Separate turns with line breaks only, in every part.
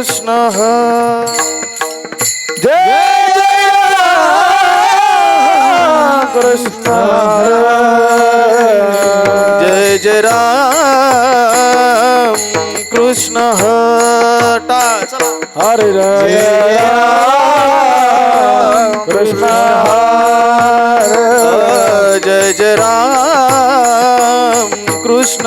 कृष्ण जय जय कृष्ण
जय
जय राम कृष्ण हटा
हरे राम कृष्ण
जय जय राम कृष्ण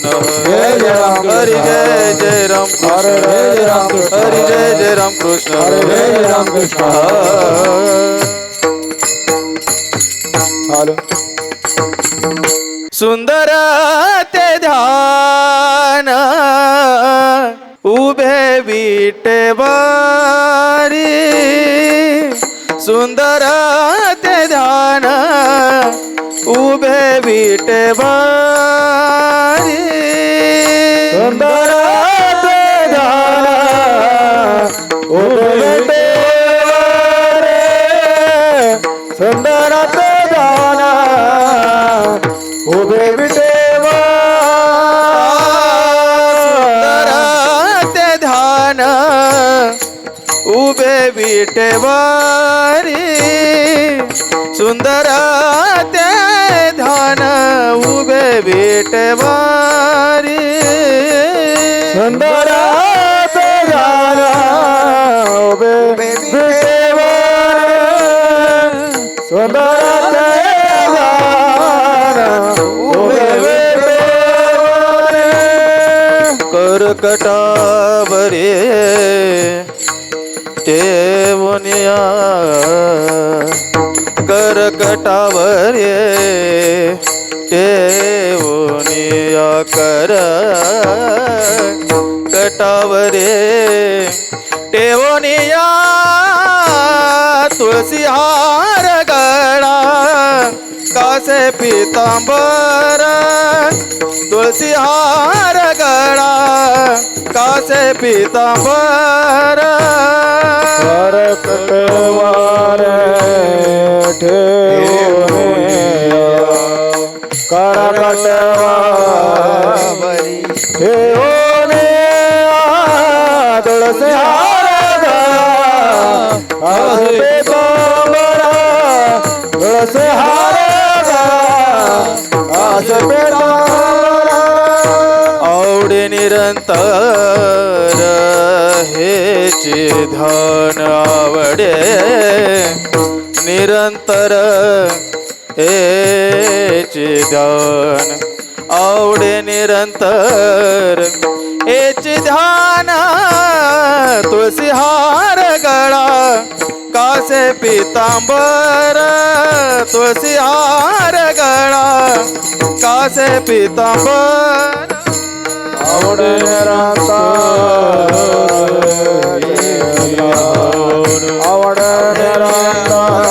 कृष्ण।
हरे जय जय राम
हरे
कृष्ण।
जय राम
हरे जय जय राम कृष्ण।
हरे राम कृष्ण। हालो
सुंदर ते ध्यान उभे उभे विटेवारी
सुंदर ते ध्यान उभे रे सुंदर ते ध्यान उभे विटेवा
सुंदर ध्यान उभे विटेवारी सुंदर उभे विटेवारी
सुंदर उभे विटेवा
कर्कटावरे ठेवूनिया कर. कटावरे टेवनिया तुळसी हार गळा. कासे पितांबर. तुळसी हार गळा. कासे पितांबर.
करकटवार ठेव. करकटवार ठेवणे तुळसे हार हसते बाबरा तुळसे बाबरा
आवडे निरंतर हेचे धन आवडे निरंतर ए ध्यान. आवडे निरंतर. हेचे ध्यान तुळसी हार गळा. कासे पितांबर तुळसी हार गळा. कासे पितांबर.
आवडे आवडे तुळशी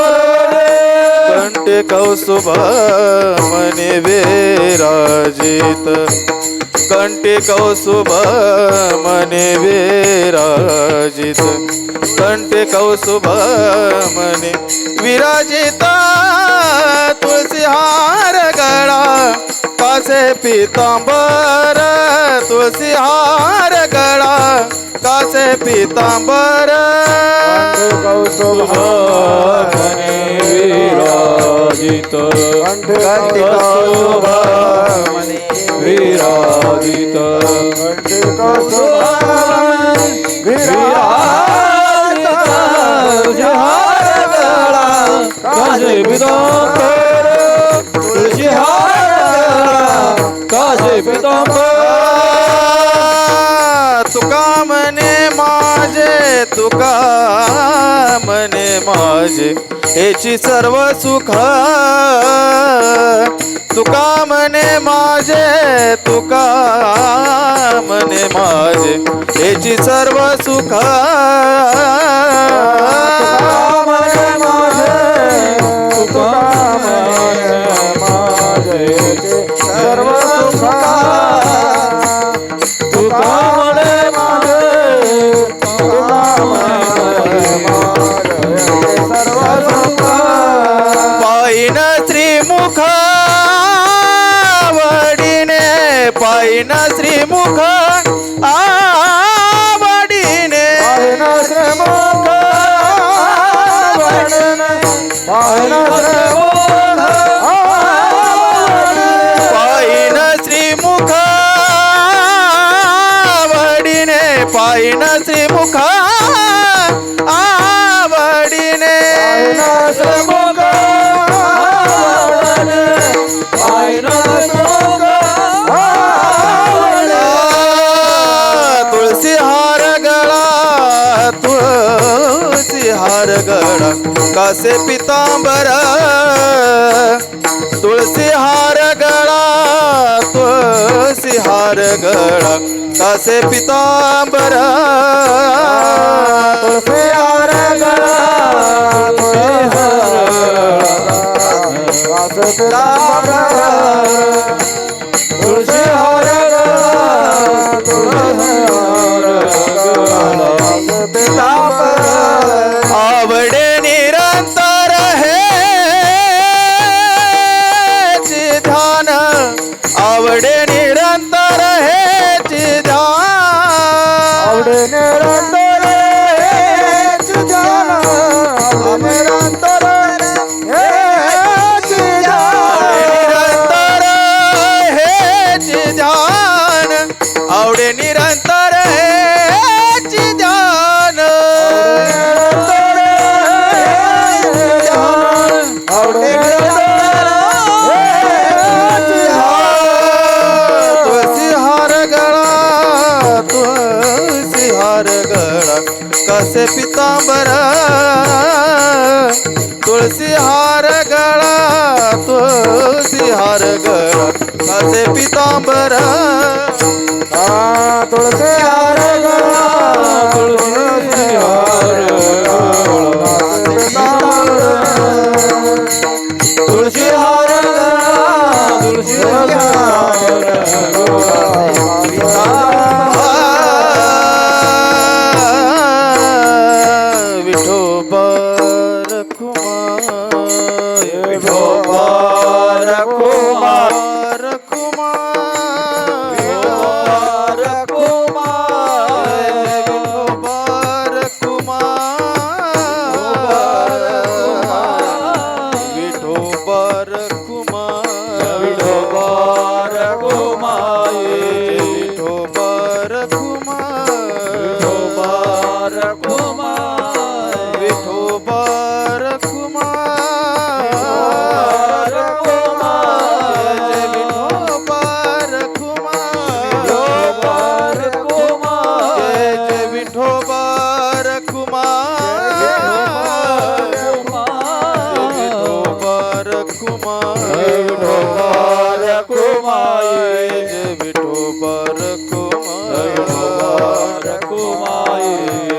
कौसुभ मने विराजित। कंटे कौसुभ मने विराजित। कंटे कौसुभ मने विराजित। हार गळा कासे पितांबर तुळसी हार गळा कासे पितांबर?
विराजित। विराजित। काशे
तुका मने माझे. हेची सर्व सुख. तुका मने माझे तुका मने माझे. हेची सर्व सुख. पायीन श्रीमुख आवडीने.
श्रीमंत आवडीने.
पायीन श्रीमुख आवडीने. पायीन श्रीमुख कासे पितांबर तुळसी हार गळा तुळसी हार गळा कासे पितांबर।
तुळशी हार गळा तुळशी हार गळा कसे पितांबर तुलसी हार
गड़ा तुलसी हार गळा कसे पितांबर हाँ, तुलसी हार Aê.